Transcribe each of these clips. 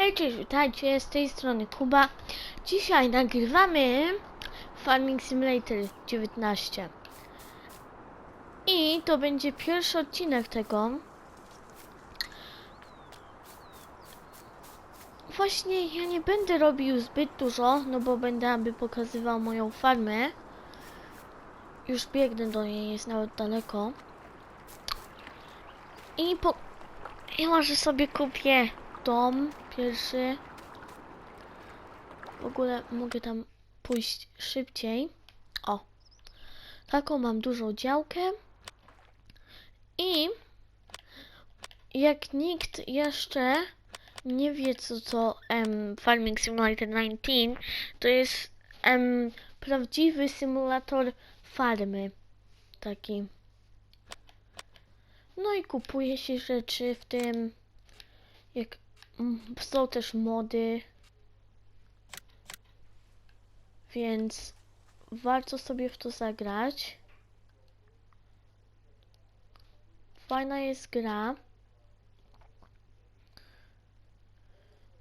Hej, cześć, witajcie, z tej strony Kuba. Dzisiaj nagrywamy Farming Simulator 19. I to będzie pierwszy odcinek tego. Właśnie ja nie będę robił zbyt dużo, no bo będę aby pokazywał moją farmę. Już biegnę do niej, jest nawet daleko. I po... Ja może sobie kupię dom pierwszy. W ogóle mogę tam pójść szybciej. O. Taką mam dużą działkę. I jak nikt jeszcze nie wie co to em, Farming Simulator 19, to jest em, prawdziwy symulator farmy. Taki. No i kupuje się rzeczy w tym. Jak są też mody. Więc warto sobie w to zagrać. Fajna jest gra.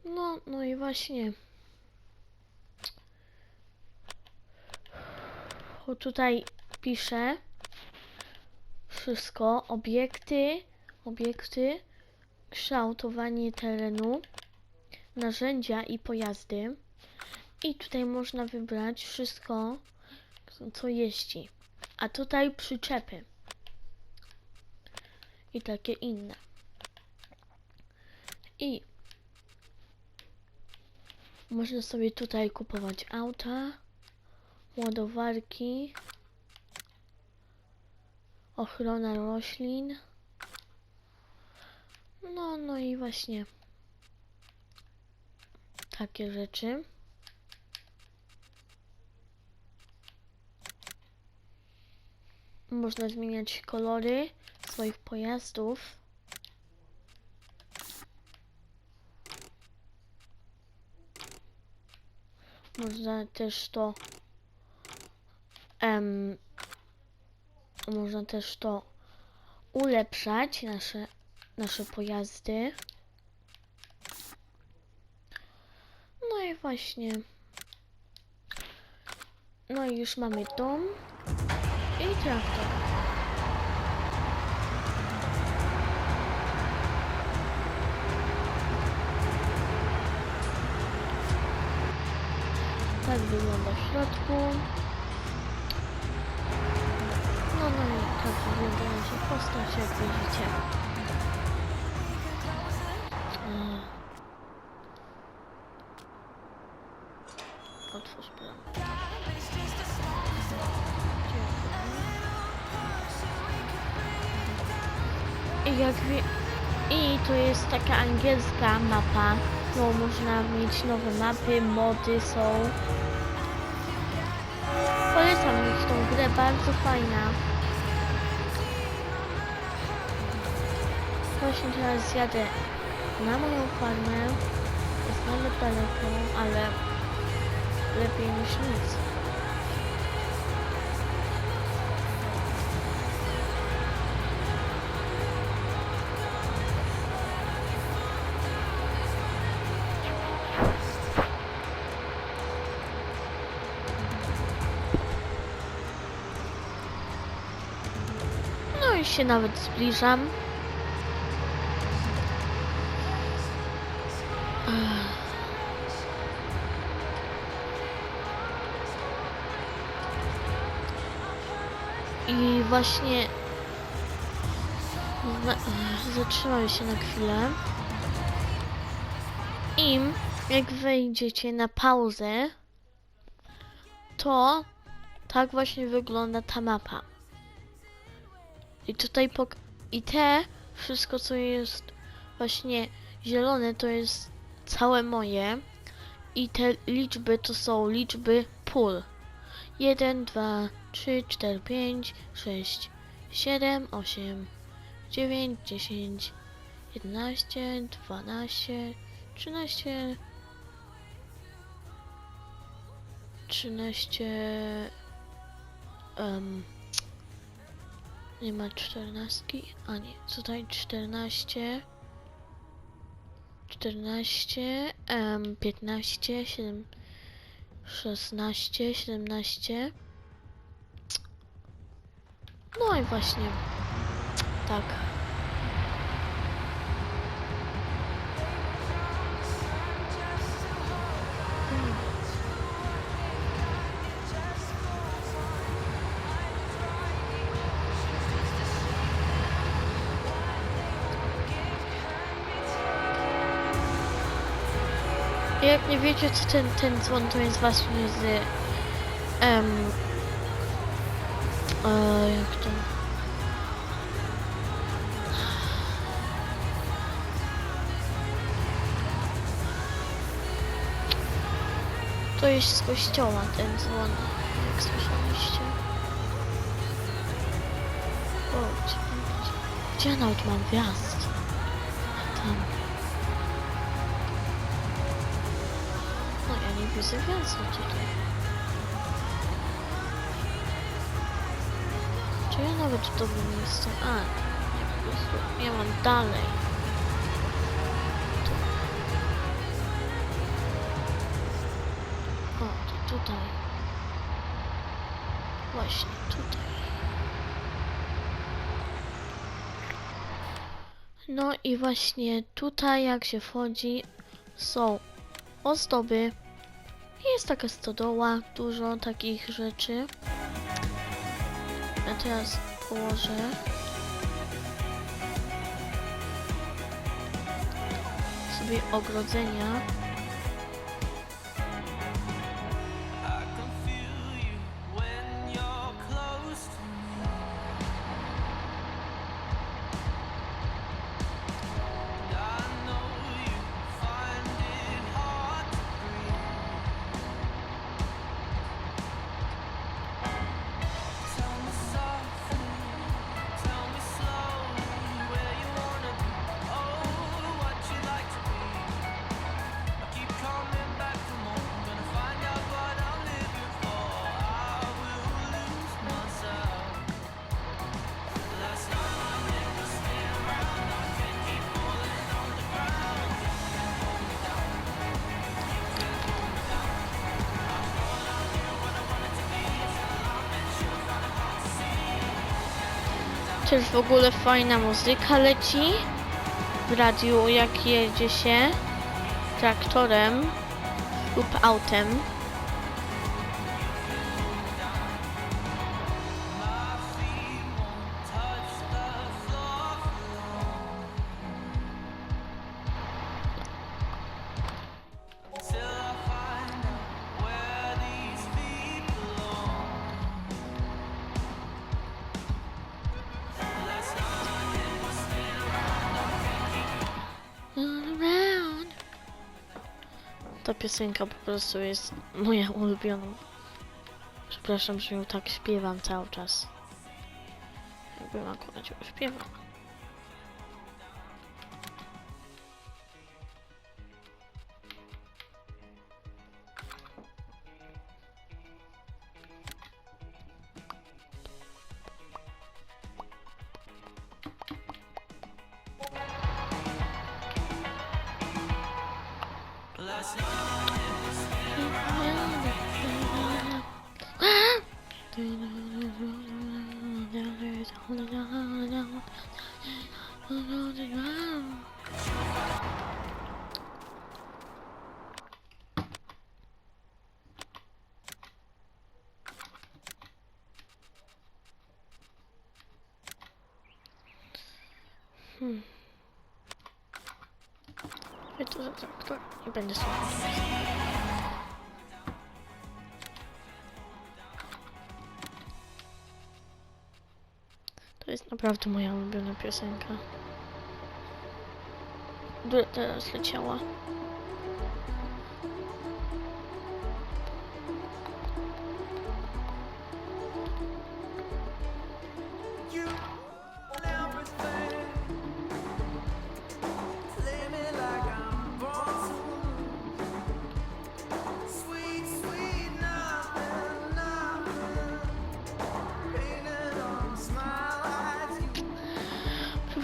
No, no i właśnie. Tutaj piszę wszystko. Obiekty, obiekty, kształtowanie terenu, narzędzia i pojazdy. I tutaj można wybrać wszystko, co jeździ. A tutaj przyczepy. I takie inne. I można sobie tutaj kupować auta, ładowarki, ochrona roślin. No, no i właśnie takie rzeczy. Można zmieniać kolory swoich pojazdów. Można też to em, można też to ulepszać nasze nasze pojazdy. No i właśnie. No i już mamy dom i traktor. Tak wygląda w środku. No, no i tak wygląda nasza postać, jak widzicie. Otwórz bramę. I jak wie... I to jest taka angielska mapa, bo można mieć nowe mapy, mody są. Polecam mieć tą grę, bardzo fajna. Właśnie teraz jadę na moją farmę. Jest nawet daleko, ale lepiej niż nic. No i się nawet zbliżam. Właśnie zatrzymam się na chwilę. I jak wejdziecie na pauzę, to tak właśnie wygląda ta mapa. I tutaj pok i te wszystko co jest właśnie zielone to jest całe moje i te liczby to są liczby pól. 1, 2, 3, 4, 5, 6, 7, 8, 9, 10, 11, 12, 13, 13, um, nie ma czternastki, a nie, tutaj 14, 14, em, 15, 7, 16, 17. No właśnie. Tak. Jak nie wiecie, co ten, ten dzwon to jest właśnie z... em, e, jak to... To jest z kościoła ten dzwon, jak słyszeliście. O, gdzie, gdzie, nawet mam wjazd? Tam. No ja nie widzę wjazdu tutaj. Czy ja nawet w dobrym miejscu? A, nie, po prostu ja mam dalej. Tu. O, to tutaj. Właśnie tutaj. No i właśnie tutaj jak się wchodzi są ozdoby. Jest taka stodoła, dużo takich rzeczy. Ja teraz położę. Sobie ogrodzenia. Też w ogóle fajna muzyka leci w radiu, jak jedzie się traktorem lub autem. Piosenka po prostu jest moja ulubiona. Przepraszam, że ją tak śpiewam cały czas. Jakbym akurat ją śpiewała. Hmm. Ja tu za traktor nie będę słuchał. To jest naprawdę moja ulubiona piosenka. Która teraz leciała.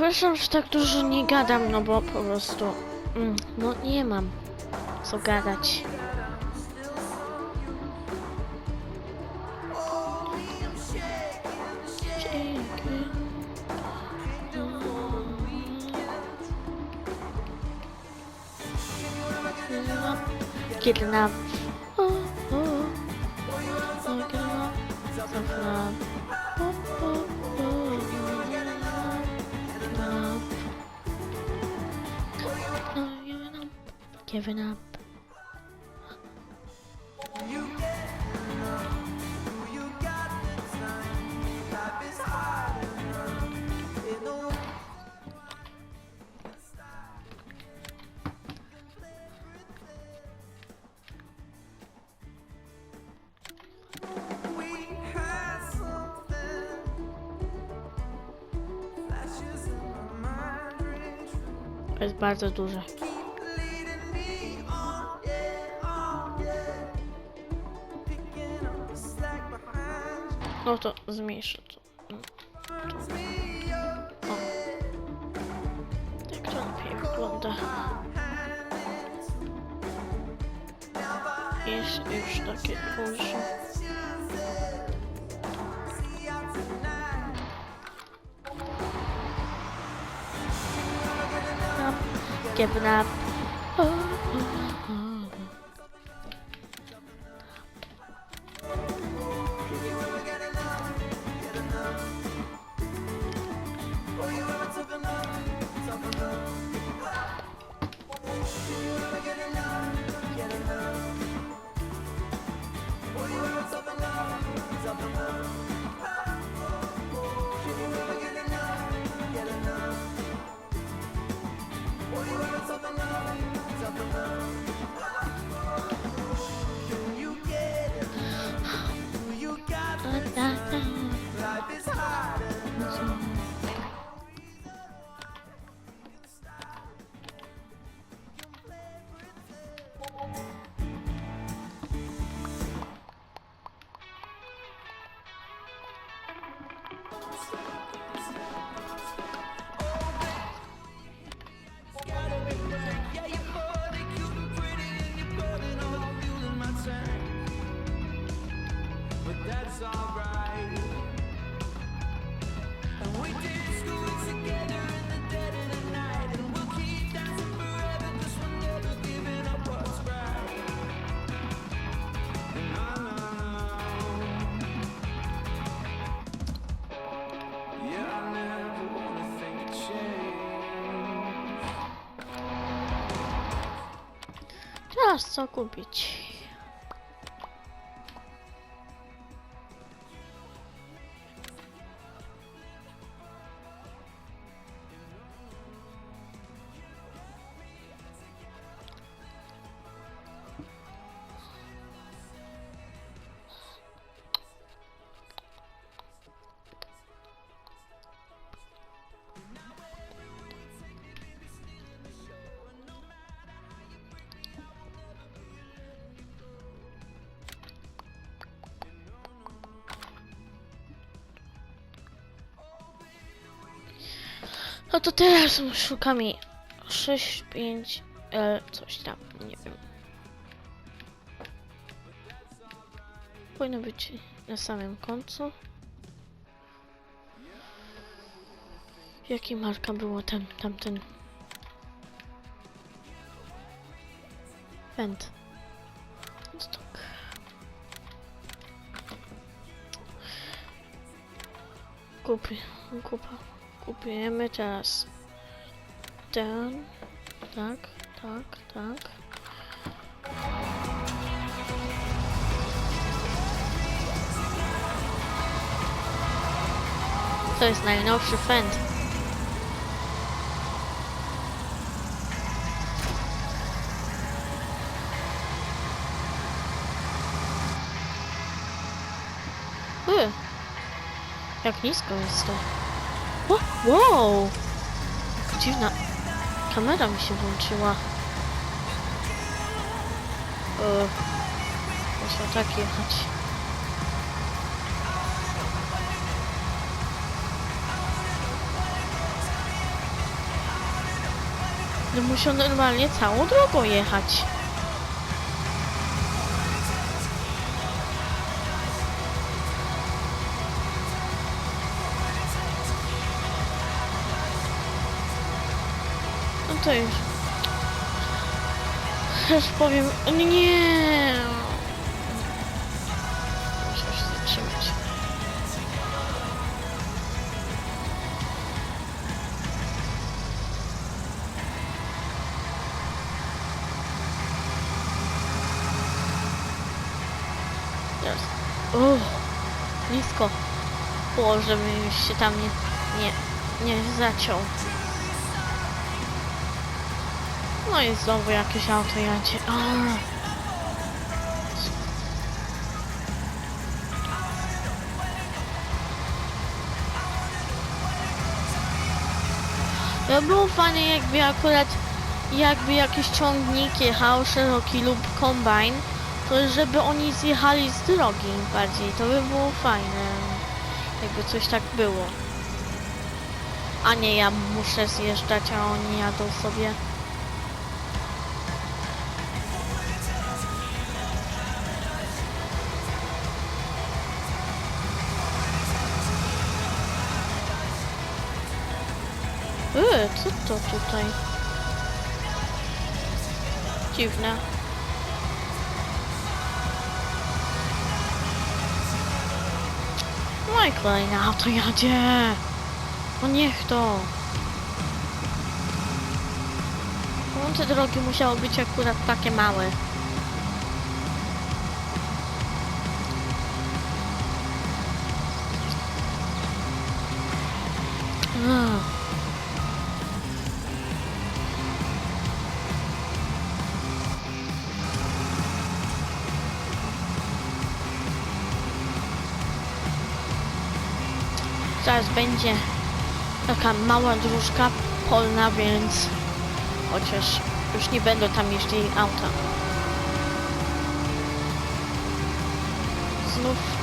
Przepraszam, że tak dużo nie gadam, no bo po prostu Mm, no nie mam co gadać. Kidnap. True. To jest bardzo duże. To zmniejszę to. Tak to lepiej wygląda. Jest już takie duże. Up, Giving up. Oh, oh. Teraz co kupić? No to teraz szukamy 6, 5, L, coś tam, nie wiem. Powinno być na samym końcu. Jaki marka było tam, tamten? Pęd. Stok. Kupi, kupa. Kupujemy teraz ten, tak, tak, tak. To jest najnowszy fend. Jak nisko jest to. O, wow! Dziwna. Kamera mi się włączyła. Yy, muszę tak jechać. Musiał normalnie całą drogą jechać. To już. Już powiem. Nie. Muszę się zatrzymać. Teraz. O, blisko. Było, żebym już się tam nie, nie, nie zaciął. No i znowu jakieś auto jadzie. To było fajnie jakby akurat jakby jakiś ciągnik jechał szeroki lub kombajn, to żeby oni zjechali z drogi bardziej, to by było fajne. Jakby coś tak było. A nie ja muszę zjeżdżać, a oni jadą sobie. Co to tutaj? Dziwne. No i kolejne auto jadzie. No niech to. No te drogi musiały być akurat takie małe. Zaraz będzie taka mała dróżka polna, więc chociaż już nie będą tam jeździli auta. Znów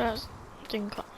teraz tylko.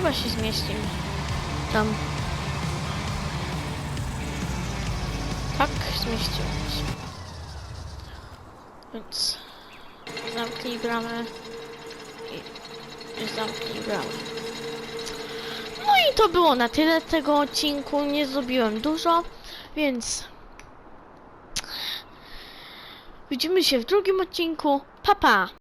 Chyba się zmieścimy. Tam. Tak, zmieścimy się. Więc zamknij bramę i, zamknij bramę. No i to było na tyle tego odcinku. Nie zrobiłem dużo, więc widzimy się w drugim odcinku. Pa pa!